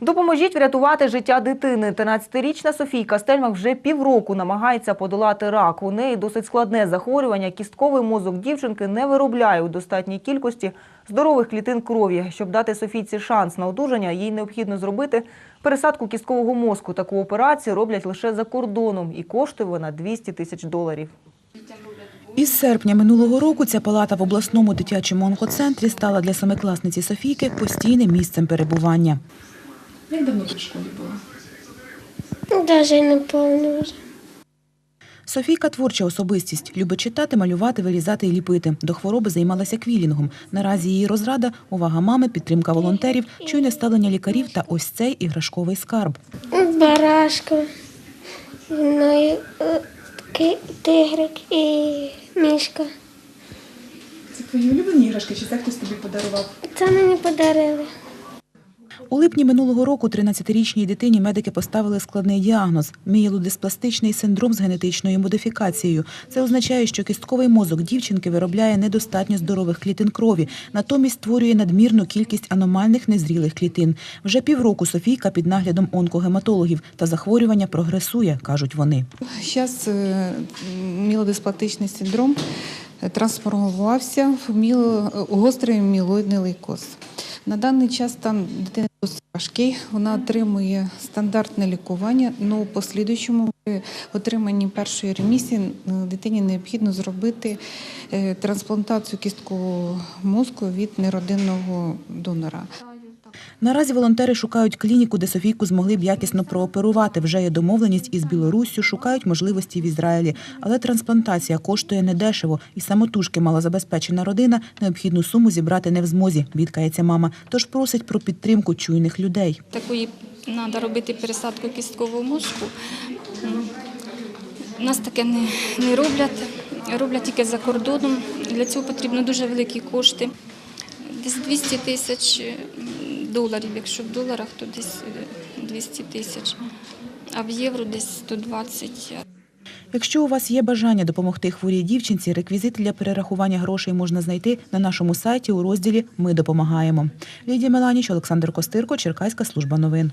Допоможіть врятувати життя дитини. 13-річна Софійка Стельмах вже півроку намагається подолати рак. У неї досить складне захворювання. Кістковий мозок дівчинки не виробляє у достатній кількості здорових клітин крові. Щоб дати Софійці шанс на одужання, їй необхідно зробити пересадку кісткового мозку. Таку операцію роблять лише за кордоном і коштує вона 200 тисяч доларів. Із серпня минулого року ця палата в обласному дитячому онкоцентрі стала для семикласниці Софійки постійним місцем перебування. Як давно ти в школі була? Даже не помню вже. Софійка творча особистість, любить читати, малювати, вирізати і ліпити. До хвороби займалася квілінгом. Наразі її розрада, увага мами, підтримка волонтерів, чуйне ставлення лікарів та ось цей іграшковий скарб. Барашка, ну і е, тигрик і мішка. Це твої улюблені іграшки, чи це хтось тобі подарував? Це мені подарили. У липні минулого року 13-річній дитині медики поставили складний діагноз – мієлодиспластичний синдром з генетичною модифікацією. Це означає, що кістковий мозок дівчинки виробляє недостатньо здорових клітин крові, натомість створює надмірну кількість аномальних незрілих клітин. Вже півроку Софійка під наглядом онкогематологів та захворювання прогресує, кажуть вони. Зараз мілодисплатичний синдром е, трансформувався в міло, гострий мілоїдний лейкоз. На даний час дитини досить важкий. Вона отримує стандартне лікування, але у послідуючому отриманні першої ремісії е, дитині необхідно зробити е, трансплантацію кісткового мозку від неродинного донора. Наразі волонтери шукають клініку, де Софійку змогли б якісно прооперувати. Вже є домовленість із Білоруссю, шукають можливості в Ізраїлі. Але трансплантація коштує недешево, і самотужки малозабезпечена родина необхідну суму зібрати не в змозі, бідкається мама. Тож просить про підтримку чуйних людей. Такої треба робити пересадку кісткового мозку. Нас таке не, не роблять, роблять тільки за кордоном. Для цього потрібно дуже великі кошти. Десь 200 тисяч доларів, якщо в доларах, то десь е, 200 тисяч, а в євро десь 120. Якщо у вас є бажання допомогти хворій дівчинці, реквізити для перерахування грошей можна знайти на нашому сайті у розділі Ми допомагаємо. Лідія Меланіч, Олександр Костирко, Черкаська служба новин.